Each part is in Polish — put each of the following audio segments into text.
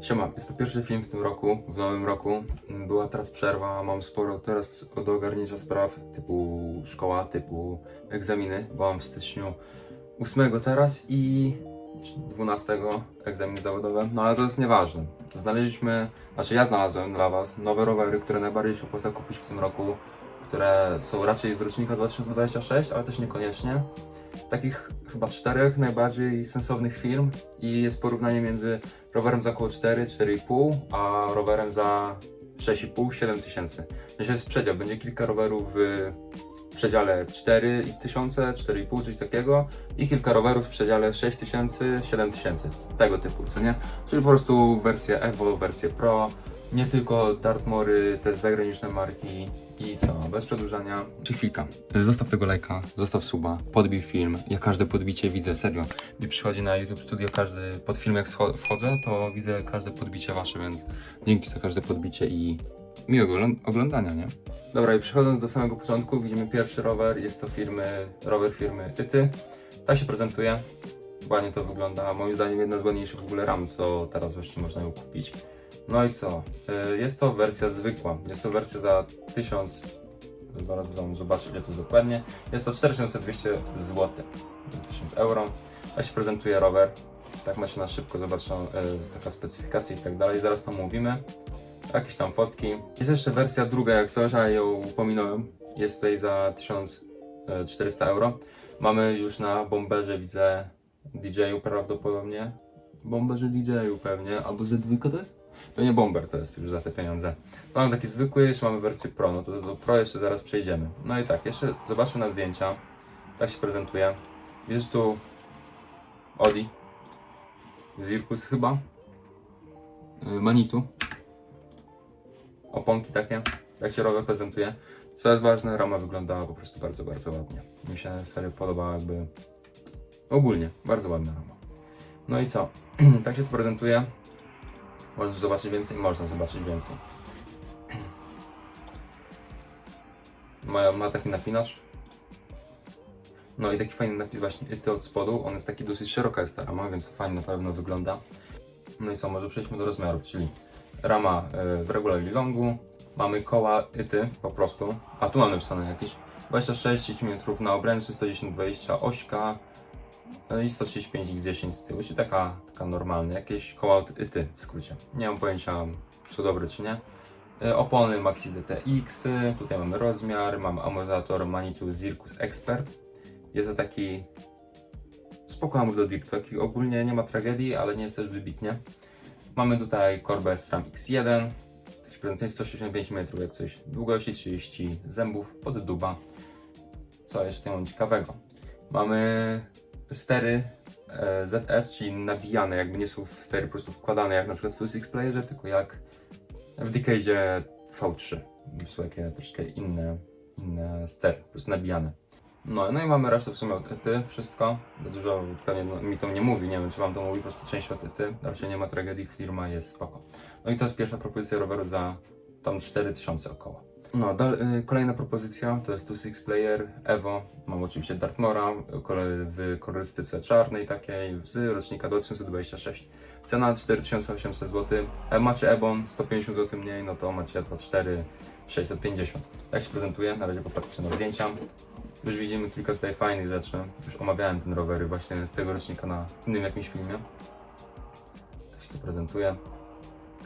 Siema, jest to pierwszy film w tym roku, w nowym roku. Była teraz przerwa, mam sporo teraz do ogarnięcia spraw typu szkoła, typu egzaminy. Byłam w styczniu 8 teraz i 12 egzaminy zawodowe, no ale to jest nieważne. Znaleźliśmy, znaczy ja znalazłem dla Was nowe rowery, które najbardziej się opłaca kupić w tym roku, które są raczej z rocznika 2026, ale też niekoniecznie. Takich chyba czterech najbardziej sensownych firm i jest porównanie między rowerem za około 4, 4,5, a rowerem za 6,5, 7 tysięcy. Myślę, jest przedział. Będzie kilka rowerów w przedziale 4 tysiące, 4,5, coś takiego i kilka rowerów w przedziale 6 tysięcy, 7 tysięcy. Tego typu, co nie? Czyli po prostu wersję Evo, wersję Pro, nie tylko Dartmory, też zagraniczne marki i co, bez przedłużania. Czy chwilka, zostaw tego lajka, zostaw suba, podbij film, ja każde podbicie widzę, serio. Mi przychodzi na YouTube Studio każdy, pod film jak wchodzę, to widzę każde podbicie wasze, więc dzięki za każde podbicie i miłego oglą- oglądania, nie? Dobra, i przechodząc do samego początku, widzimy pierwszy rower, jest to firmy, rower firmy Tyty. Tak się prezentuje, ładnie to wygląda, moim zdaniem jedna z ładniejszych w ogóle ram, co teraz właśnie można ją kupić. No i co? Y, Jest to wersja zwykła. Jest to wersja za 1000. Zaraz wam zobaczę, ile to dokładnie. Jest to 4200 zł. 1000 euro. Tak się prezentuje rower. Tak macie na szybko zobaczą y, taka specyfikacja i tak dalej. Zaraz to mówimy. Jakieś tam fotki. Jest jeszcze wersja druga jak coś, a ją pominąłem. Jest tutaj za 1400 euro. Mamy już na bomberze, widzę DJ-u prawdopodobnie. Bomberze DJ-u pewnie, albo Z2 to jest? To nie bomber to jest już za te pieniądze. Mamy taki zwykły, jeszcze mamy wersję Pro, no to do, Pro jeszcze zaraz przejdziemy. No i tak, jeszcze zobaczmy na zdjęcia. Tak się prezentuje. Widzisz tu Audi, Zirkus chyba, Yy, Manitu, oponki takie, tak się rower prezentuje. Co jest ważne, rama wyglądała po prostu bardzo, bardzo ładnie. Mi się serio podoba jakby ogólnie, bardzo ładna rama. No i co? tak się to prezentuje. Możesz zobaczyć więcej? Można zobaczyć więcej. Ma, ma taki napinacz. No i taki fajny napis właśnie ty od spodu. On jest taki dosyć szeroka jest ta rama, więc fajnie na pewno wygląda. No i co, może przejdźmy do rozmiarów, czyli rama y, w regular longu. Mamy koła yty po prostu. A tu mamy napisane jakieś 26 cm na obręczy, 110-20 ośka, i 135 x10 z tyłu, czyli taka, taka normalna, jakieś koła od w skrócie. Nie mam pojęcia, czy to dobre, czy nie. E, Opony Maxi DTX, tutaj mamy rozmiar, mamy amortyzator Manitou Zirkus Expert. Jest to taki spoko amor do dirt, taki ogólnie nie ma tragedii, ale nie jest też wybitnie. Mamy tutaj korbę SRAM X1, to się prezentuje 165 mm, jak coś, długości 30 zębów, pod duba. Co jeszcze mam ciekawego? Mamy stery e, ZS, czyli nabijane, jakby nie są w stery po prostu wkładane jak na przykład w 2 Playerze, tylko jak w Decadzie V3. Są takie troszkę inne, inne stery, po prostu nabijane. No, no i mamy resztę w sumie od ETY, wszystko. Dużo pewnie no, mi to nie mówi, nie wiem czy wam to mówi, po prostu część od ETY. Raczej nie ma tragedii, firma jest spoko. No i to jest pierwsza propozycja roweru za tam 4000 około. No, y, kolejna propozycja to jest 2 Player Evo. Mam oczywiście Dartmora w kolorystyce czarnej takiej z rocznika 2026. Cena 4800 zł. E, macie Ebon 150 zł mniej, no to macie 4 650. Tak się prezentuje, na razie popatrzcie na zdjęcia. Już widzimy kilka tutaj fajnych rzeczy. Już omawiałem ten rowery właśnie z tego rocznika na innym jakimś filmie. Tak się to prezentuje.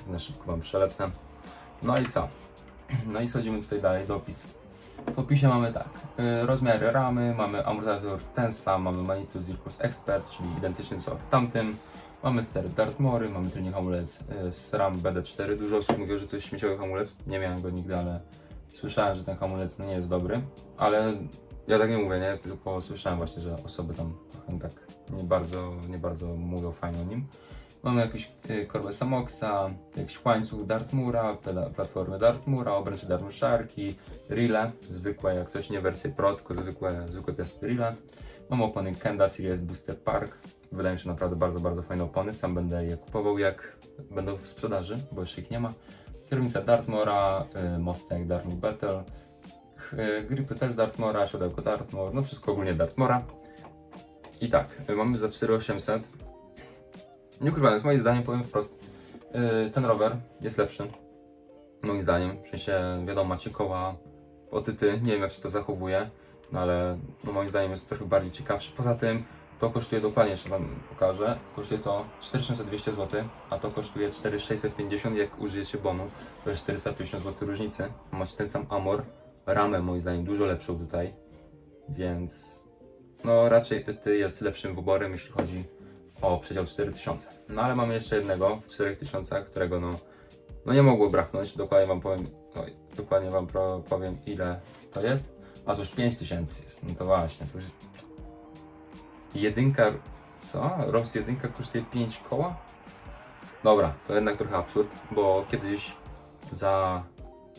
Na szybko Wam przelecę. No i co? No i schodzimy tutaj dalej do opisu. W opisie mamy tak, y, rozmiary ramy, mamy amortyzator ten sam, mamy Manitou Zirkus Expert, czyli identyczny co w tamtym. Mamy stery Dartmory, mamy tylny hamulec y, z RAM BD4. Dużo osób mówiło, że to jest śmieciowy hamulec. Nie miałem go nigdy, ale słyszałem, że ten hamulec no, nie jest dobry. Ale ja tak nie mówię, nie? Tylko słyszałem właśnie, że osoby tam tak nie bardzo, nie bardzo mówią fajnie o nim. Mamy jakieś y, korbę Samoxa, jakiś łańcuch Dartmura, platformy Dartmura, obręcze Darmszarki, rille, zwykłe jak coś, nie wersje Pro, tylko zwykłe, zwykłe piasty rille. Mam opony Kenda Series Booster Park. Wydają się naprawdę bardzo, bardzo fajne opony. Sam będę je kupował jak będą w sprzedaży, bo jeszcze ich nie ma. Kierownica Dartmora, y, mostek Dartmoor Battle, y, gripy też Dartmora, siodełko Dartmoor, no wszystko ogólnie Dartmora. I tak, mamy za 4800 nie ukrywając, moim zdaniem powiem wprost, Yy, ten rower jest lepszy, moim zdaniem. W sensie, wiadomo, macie koła otyty, nie wiem jak się to zachowuje, no ale no, moim zdaniem jest trochę bardziej ciekawszy. Poza tym to kosztuje dokładnie, jeszcze Wam pokażę, kosztuje to 4200 zł, a to kosztuje 4650 jak użyjecie bonu, to jest 450 zł różnicy. Macie ten sam Amor, ramę moim zdaniem dużo lepszą tutaj, więc no raczej ty jest lepszym wyborem, jeśli chodzi o przedział 4000. No ale mamy jeszcze jednego w 4000, którego no, no nie mogło braknąć. Dokładnie wam powiem, oj, dokładnie wam powiem ile to jest. A to już 5000 jest. No to właśnie, to już jedynka, co? Ross jedynka kosztuje 5 koła? Dobra, to jednak trochę absurd, bo kiedyś za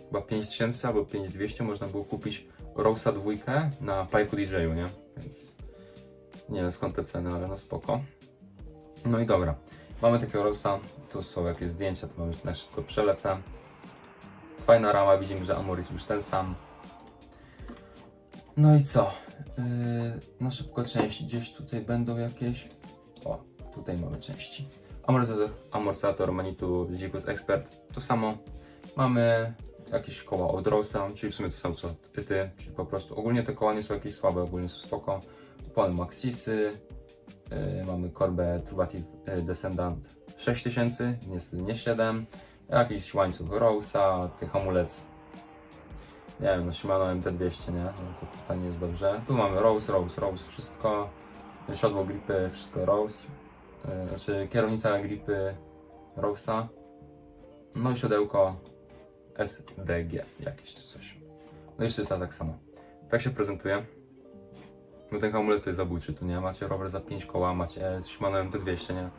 chyba 5000 albo 5200 można było kupić Rosa dwójkę na Pajku DJ-u, nie? Więc nie wiem skąd te ceny, ale no spoko. No i dobra, mamy takiego Rosa, tu są jakieś zdjęcia, to na szybko przelecę. Fajna rama, widzimy, że Amor jest już ten sam. No i co? Yy, na szybko części, gdzieś tutaj będą jakieś. O, tutaj mamy części. Amortyzator, amortyzator Manitou Zicus Expert, to samo. Mamy jakieś koła od Rosa, czyli w sumie to samo co ty, czyli po prostu ogólnie te koła nie są jakieś słabe, ogólnie są spoko. Opony Maxisy, mamy korbę Truvative yy, Descendant 6000, niestety nie 7. Jakiś łańcuch Rosa, tych hamulec nie wiem, no Shimano MT200, nie? No to tutaj nie jest dobrze. Tu mamy Rose, Rose, Rose, wszystko. Siodło gripy, wszystko Rose. Yy, znaczy kierownica gripy Rose'a. No i siodełko SDG jakieś coś. No i wszystko tak samo. Tak się prezentuje. No ten hamulec to jest zabójczy, tu nie? Macie rower za 5 koła, macie Shimano MT200, nie?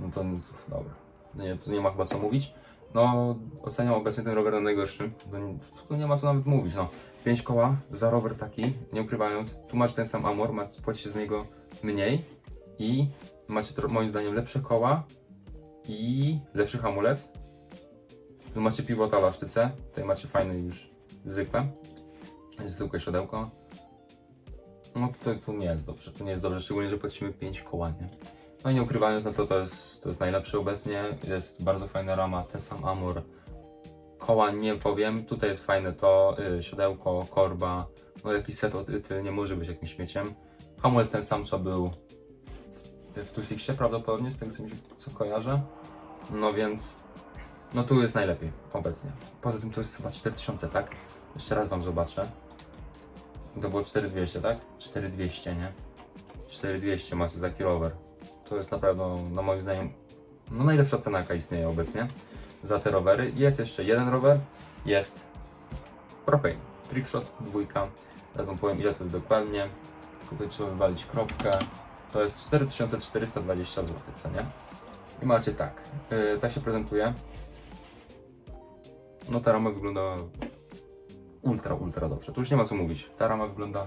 No to to- dobra. No Nie, tu nie ma chyba co mówić. No, oceniam obecnie ten rower na najgorszy. No, tu nie ma co nawet mówić. No, 5 koła za rower taki, nie ukrywając. Tu macie ten sam Amor, płacicie z niego mniej i macie moim zdaniem lepsze koła i lepszy hamulec. Tu macie pivota na sztyce, tutaj macie fajny już zwykłe, zwykłe siodełko. No tutaj tu nie jest dobrze, tu nie jest dobrze, szczególnie, że płacimy 5 koła, nie? No i nie ukrywając, no to to jest, to jest najlepsze obecnie. Jest bardzo fajna rama, ten sam Amor. Koła nie powiem, tutaj jest fajne to, yy, siodełko, korba, no jakiś set od Yty nie może być jakimś śmieciem. Hamulec ten sam co był w, w Tusixie prawdopodobnie, z tego co, mi się, co kojarzę. No więc, no tu jest najlepiej obecnie. Poza tym to jest chyba 4000, tak? Jeszcze raz wam zobaczę. To było 4200, tak? 4200, nie? 4200 macie taki rower to jest naprawdę, no moim zdaniem, no najlepsza cena jaka istnieje obecnie za te rowery. Jest jeszcze jeden rower, jest Propane Trickshot dwójka. Ja wam powiem ile to jest dokładnie. Tutaj trzeba wywalić kropkę. To jest 4420 zł, co nie? I macie tak, yy, tak się prezentuje. No ta rama wygląda ultra, ultra dobrze. Tu już nie ma co mówić. Ta rama wygląda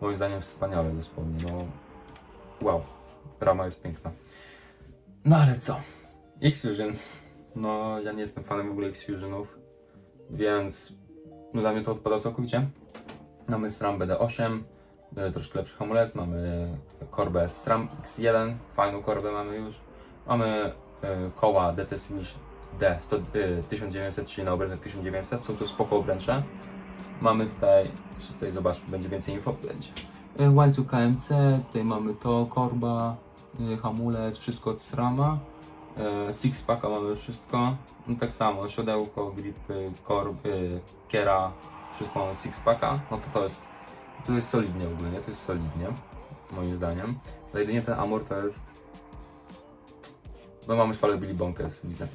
moim zdaniem wspaniale dosłownie. No wow rama jest piękna. No ale co? X-Fusion. No, ja nie jestem fanem w ogóle X-Fusionów, więc no dla mnie to odpada całkowicie. Mamy SRAM BD8, y, troszkę lepszy hamulec, mamy korbę SRAM X1, fajną korbę mamy już. Mamy y, koła DT Switch D 100, y, 1900, czyli na obrazek 1900, są to spoko obręcze. Mamy tutaj, tutaj zobaczmy, będzie więcej info, będzie. Y, Łańcuch KMC, tutaj mamy to, korba, y, hamulec, wszystko od SRAMa. Y, Sixpacka mamy wszystko. No tak samo, siodełko, gripy, korb, y, kiera, wszystko mamy z Sixpacka. No to to jest, to jest solidnie ogólnie, to jest solidnie, moim zdaniem. Ale jedynie ten Amor to jest... No mamy szwale Billy Bonkers, widzę.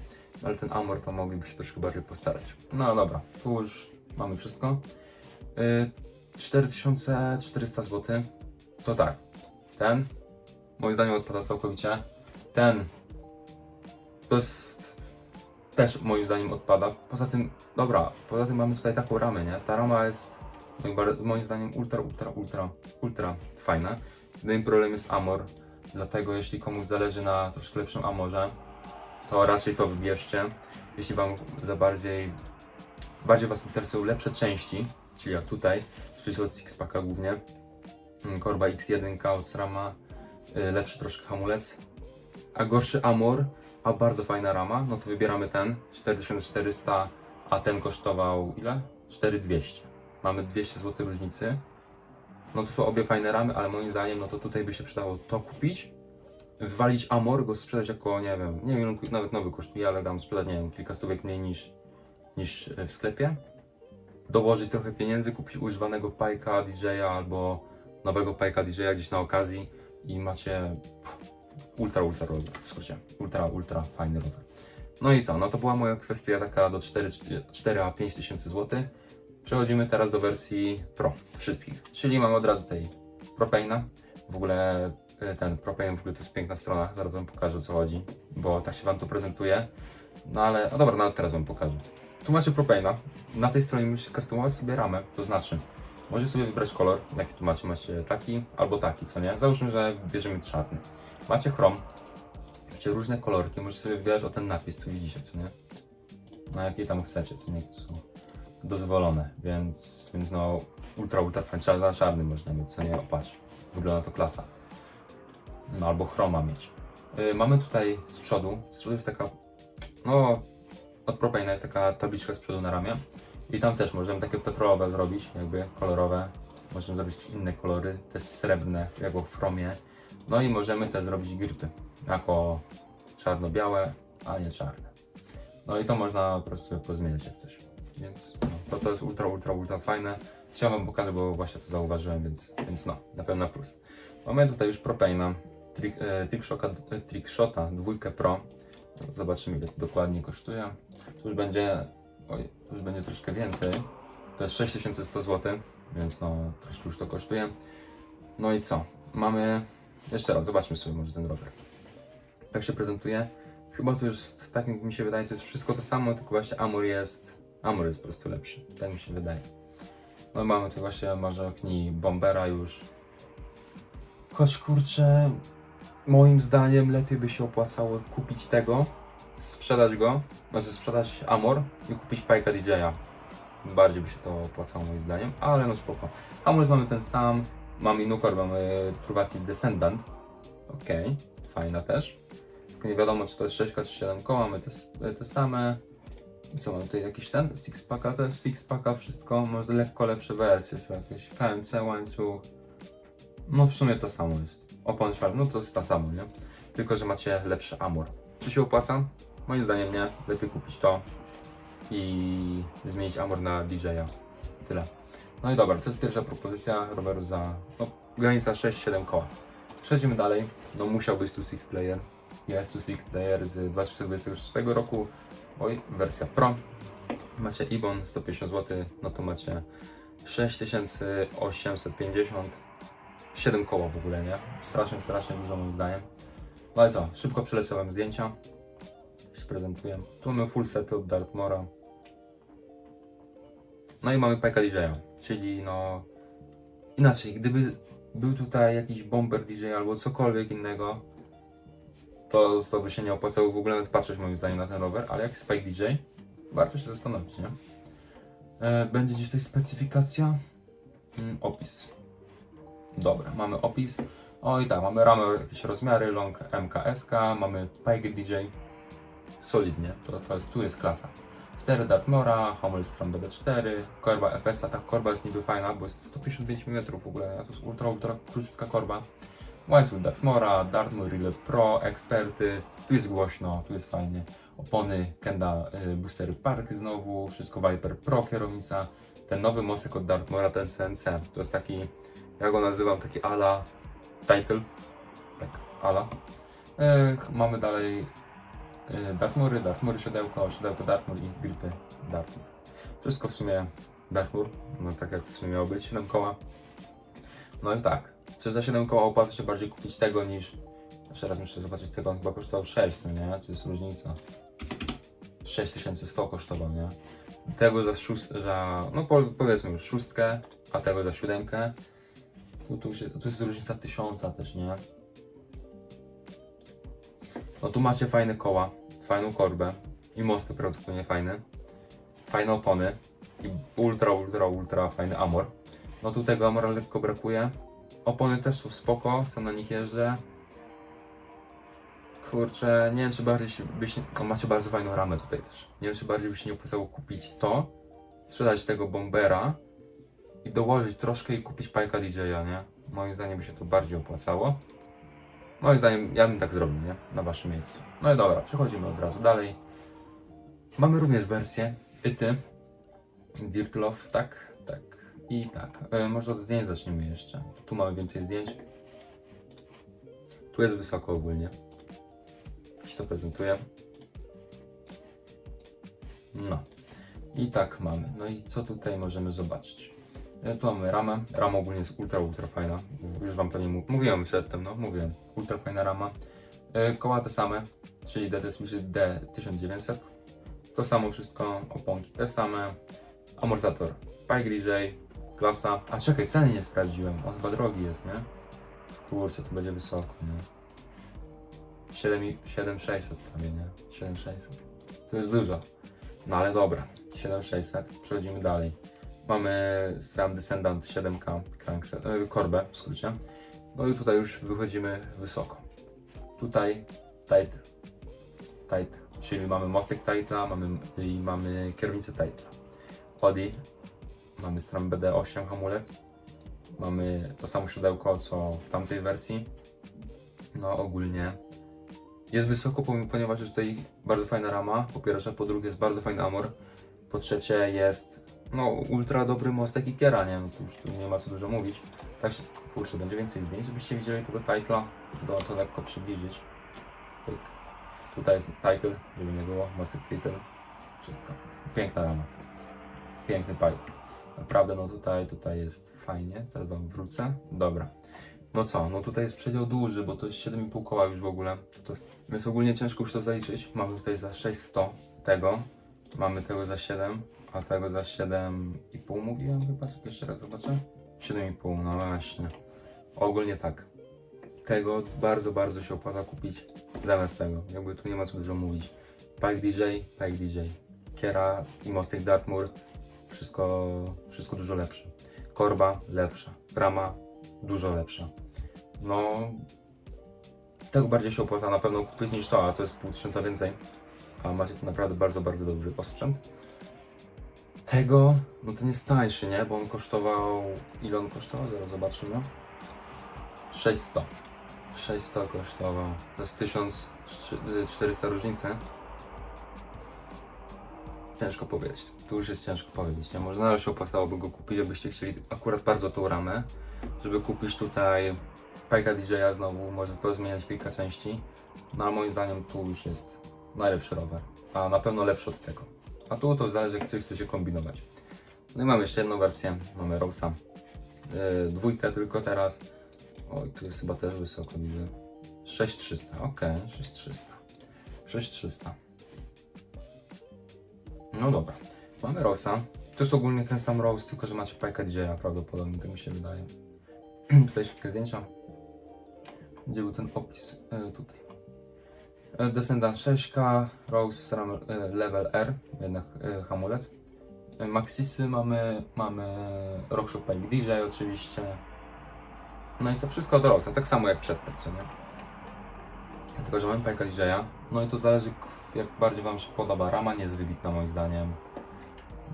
Ale ten Amor to mogliby się troszkę bardziej postarać. No dobra, tu już mamy wszystko. Y, 4400 zł. To tak. Ten moim zdaniem odpada całkowicie. Ten to jest też moim zdaniem odpada. Poza tym, dobra, poza tym mamy tutaj taką ramę, nie? Ta rama jest moim, zdaniem ultra, ultra, ultra, ultra fajna. Jedyny problem jest Amor. Dlatego jeśli komuś zależy na troszkę lepszym Amorze, to raczej to wybierzcie. Jeśli wam za bardziej bardziej Was interesują lepsze części, czyli jak tutaj, czyli od Sixpacka głównie, Mm, Korba X1 od SRAMa, y, lepszy troszkę hamulec, a gorszy Amor, a bardzo fajna rama, no to wybieramy ten 4400, a ten kosztował ile? 4200. Mamy 200 zł różnicy. No to są obie fajne ramy, ale moim zdaniem no to tutaj by się przydało to kupić, wywalić Amor, go sprzedać jako, nie wiem, nie wiem, nawet nowy kosztuje, ale dam sprzedać, nie wiem, kilka stówek mniej niż, niż w sklepie. Dołożyć trochę pieniędzy, kupić używanego pajka DJ-a albo nowego pajka DJ-a gdzieś na okazji i macie ultra, ultra rower, w skrócie, ultra, ultra fajny rower. No i co, no to była moja kwestia taka do 4, 4 a 5 tysięcy złotych. Przechodzimy teraz do wersji Pro wszystkich, czyli mamy od razu tutaj Propaina. W ogóle y, ten Propane w ogóle to jest piękna strona, zaraz wam pokażę o co chodzi, bo tak się wam to prezentuje. No ale, no dobra, nawet teraz wam pokażę. Tu macie Propaina. Na tej stronie musicie customować sobie ramę, to znaczy możecie sobie wybrać kolor, jaki tu macie, macie taki albo taki, co nie? Załóżmy, że bierzemy czarny. Macie chrom, macie różne kolorki, możecie sobie wybierać o ten napis, tu widzicie, co nie? Na jakiej tam chcecie, co nie? Są dozwolone, więc, więc no ultra, ultra czarny na czarny można mieć, co nie? Opatrz, wygląda to klasa. No albo chroma mieć. Yy, mamy tutaj z przodu, z przodu jest taka, no od Propaina jest taka tabliczka z przodu na ramię i tam też możemy takie petrolowe zrobić, jakby kolorowe. Możemy zrobić inne kolory, też srebrne, jako w chromie. No i możemy też zrobić grypy, jako czarno-białe, a nie czarne. No i to można po prostu pozmieniać jak coś. Więc no, to, to jest ultra, ultra, ultra fajne. Chciałem wam pokazać, bo właśnie to zauważyłem, więc, więc no, na pewno plus. Mamy tutaj już Propaina, Trick, e, Trickshota, e, Trickshota 2 Pro. Zobaczymy ile to dokładnie kosztuje. Tu już będzie, oj, tu już będzie troszkę więcej. To jest 6100 zł, więc no troszkę już to kosztuje. No i co? Mamy, jeszcze raz, zobaczmy sobie może ten rower. Tak się prezentuje. Chyba to już, tak jak mi się wydaje, to jest wszystko to samo, tylko właśnie Amur jest, Amur jest po prostu lepszy. Tak mi się wydaje. No mamy tu właśnie może Bombera już. Choć kurczę, moim zdaniem lepiej by się opłacało kupić tego, sprzedać go, znaczy sprzedać Amor i kupić Pajka DJ-a. Bardziej by się to opłacało moim zdaniem, ale no spoko. Amor mamy ten sam, mamy Inukor, mamy Truvati Descendant. Okej, fajna też. Tylko nie wiadomo czy to jest 6 czy 7 koła, mamy te, te same. Co mamy tutaj jakiś ten? Six packa też, six packa, wszystko. Może lekko lepsze wersje są jakieś. KMC, łańcuch. No w sumie to samo jest. Opon szwarf, no to jest ta samo, nie? Tylko, że macie lepszy amor. Czy się opłaca? Moim zdaniem nie. Lepiej kupić to i zmienić amor na DJ-a. Tyle. No i dobra, to jest pierwsza propozycja roweru za no, granica 6-7 koła. Przechodzimy dalej. No musiał być tu six player. Jest tu six player z 2026 roku. Oj, wersja Pro. Macie Ibon 150 zł, no to macie 6850 7 koła w ogóle, nie? Strasznie, strasznie dużo moim zdaniem. No ale co, szybko przeleciałem zdjęcia. Się prezentuję. Tu mamy full set od Dartmora. No i mamy Pajka DJ-a, czyli no... Inaczej, gdyby był tutaj jakiś Bomber DJ albo cokolwiek innego, to, to by się nie opłacało w ogóle nawet patrzeć moim zdaniem na ten rower, ale jak Spike DJ, warto się zastanowić, nie? E, będzie gdzieś tutaj specyfikacja, mm, opis. Dobra, mamy opis. O i tak, mamy ramę, jakieś rozmiary, long MKSK, mamy Pike DJ. Solidnie, to, to jest, tu jest klasa. Stery Dartmora, Hammelstrom BD4, korba FS-a, ta korba jest niby fajna, bo jest 155 mm w ogóle, a to jest ultra, ultra króciutka korba. Łańcuch Dartmora, Dartmoor Reload Pro, eksperty, tu jest głośno, tu jest fajnie. Opony Kenda, y, boostery Park znowu, wszystko Viper Pro kierownica. Ten nowy mostek od Dartmora, ten CNC, to jest taki, ja go nazywam taki ala title, tak, ala. Ech, mamy dalej y, Dartmoory, Dartmoory siodełko, siodełko Dartmoor i gripy Dartmoor. Wszystko w sumie Dartmoor, no tak jak w sumie miało być, 7 koła. No i tak, czy za 7 koła opłaca się bardziej kupić tego niż... Jeszcze raz muszę zobaczyć, tego on chyba kosztował 6, no nie? To jest różnica. 6100 kosztował, nie? Tego za szóst... za... no po- powiedzmy już szóstkę, a tego za siódemkę. Tu, tu, tu jest różnica tysiąca też, nie? No tu macie fajne koła, fajną korbę i mosty prawdopodobnie fajne. Fajne opony i ultra, ultra, ultra fajny amor. No tu tego amora lekko brakuje. Opony też są spoko, sam na nich jeżdżę. kurczę, nie wiem czy bardziej by się, o, macie bardzo fajną ramę tutaj też. Nie wiem czy bardziej by się nie opłacało kupić to, sprzedać tego bombera i dołożyć troszkę i kupić pajka DJ-a, nie? Moim zdaniem by się to bardziej opłacało. Moim zdaniem ja bym tak zrobił, nie? Na waszym miejscu. No i dobra, przechodzimy od razu dalej. Mamy również wersję Ity. Dirt Love, tak, tak i tak. E, może od zdjęć zaczniemy jeszcze. Tu mamy więcej zdjęć. Tu jest wysoko ogólnie. Się to prezentuje. No. I tak mamy. No i co tutaj możemy zobaczyć? E, Tu mamy ramę. Rama ogólnie jest ultra, ultra fajna. Już wam pewnie mów- mówiłem przedtem, no mówiłem. Ultra fajna rama. E, Koła te same, czyli D, to jest myślę D1900. To samo wszystko, oponki te same. Amortyzator Pike DJ, klasa. A czekaj, ceny nie sprawdziłem. On chyba drogi jest, nie? Kurczę, to będzie wysoko, nie? 7 i- 7600 prawie, nie? 7600. To jest dużo. No ale dobra, 7600. Przechodzimy dalej. Mamy SRAM Descendant 7K crankset, e, korbę w skrócie. No i tutaj już wychodzimy wysoko. Tutaj title. Title. Czyli mamy mostek titla, mamy, i mamy kierownicę titla. Body. Mamy SRAM BD8 hamulec. Mamy to samo siodełko co w tamtej wersji. No ogólnie jest wysoko, ponieważ jest tutaj bardzo fajna rama, po pierwsze, po drugie jest bardzo fajny amor, po trzecie jest no ultra dobry mostek i kiera, nie? No to już tu nie ma co dużo mówić. Także kurczę, będzie więcej zdjęć, żebyście widzieli tego titla, go to lekko przybliżyć. Pyk. Tutaj jest title, żeby nie było, mostek title, wszystko. Piękna rama, piękny pipe. Naprawdę, no tutaj, tutaj jest fajnie, teraz wam wrócę. Dobra. No co, no tutaj jest przedział duży, bo to jest 7,5 koła już w ogóle. To, więc ogólnie ciężko już to zaliczyć. Mamy tutaj za 600 tego, mamy tego za 7, a tego za 7,5 mówiłem chyba, czekaj jeszcze raz zobaczę. 7,5, no właśnie. Ogólnie tak. Tego bardzo, bardzo się opłaca kupić zamiast tego. Jakby tu nie ma co dużo mówić. Pike DJ, Pike DJ. Kiera i Mostek Dartmoor. Wszystko, wszystko dużo lepsze. Korba lepsza. Rama dużo lepsza. No, tego bardziej się opłaca na pewno kupić niż to, a to jest pół tysiąca więcej. A macie tu naprawdę bardzo, bardzo dobry osprzęt. Tego, no ten jest tańszy, nie? Bo on kosztował, ile on kosztował? Zaraz zobaczymy. 600. 600 kosztował. To jest 1400 różnicy. Ciężko powiedzieć. Tu już jest ciężko powiedzieć, nie? Może nadal się opłacałoby go kupić, jakbyście chcieli akurat bardzo tą ramę, żeby kupić tutaj Pajka DJ-a znowu, może pozmieniać kilka części. No a moim zdaniem tu już jest najlepszy rower, a na pewno lepszy od tego. A tu to zależy jak coś chcecie kombinować. No i mamy jeszcze jedną wersję, mamy Rosa. Yy, dwójkę tylko teraz. Oj, tu jest chyba też wysoko, widzę. 6300, okej, 6300. 6300. No dobra, mamy Rosa. To jest ogólnie ten sam Rose, tylko że macie Pajka DJ-a prawdopodobnie, tak mi się wydaje. tutaj szybkie zdjęcia. Gdzie był ten opis? E, tutaj. E, Descendant 6K, Rose Ram, e, Level R, jednak e, hamulec. Maxisy mamy, mamy Rockshop Pike DJ oczywiście. No i co wszystko od tak samo jak przedtem, co nie? Tylko, że mamy Pike'a DJ-a. No i to zależy jak bardziej Wam się podoba. Rama nie jest wybitna moim zdaniem.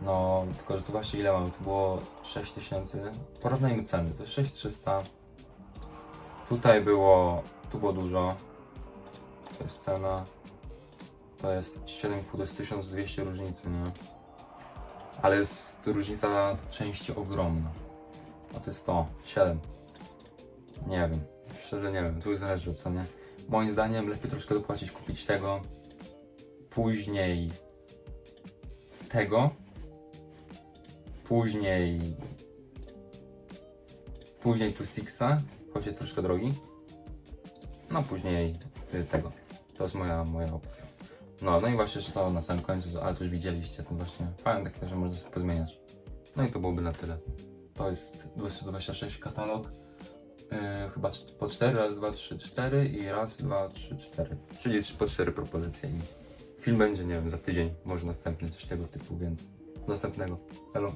No, tylko że tu właśnie ile mamy? Tu było 6000. Porównajmy ceny. To jest 6300. Tutaj było, tu było dużo. To jest cena. To jest 7,5 to jest 1200 różnicy, nie? Ale jest różnica części ogromna. A to jest to, 7. Nie wiem. Szczerze nie wiem, tu już zależy od ceny. Moim zdaniem lepiej troszkę dopłacić, kupić tego. Później tego. Później później tu Sixa, choć jest troszkę drogi. No później tego. To jest moja, moja opcja. No, no i właśnie to na samym końcu, ale to już widzieliście, to właśnie fajne takie, że można sobie pozmieniać. No i to byłoby na tyle. To jest 226 katalog. Yy, chyba po 4, raz, 2, 3, 4 i raz, 2, 3, 4. Czyli po 4 propozycje i film będzie, nie wiem, za tydzień, może następny, coś tego typu, więc następnego. Hello.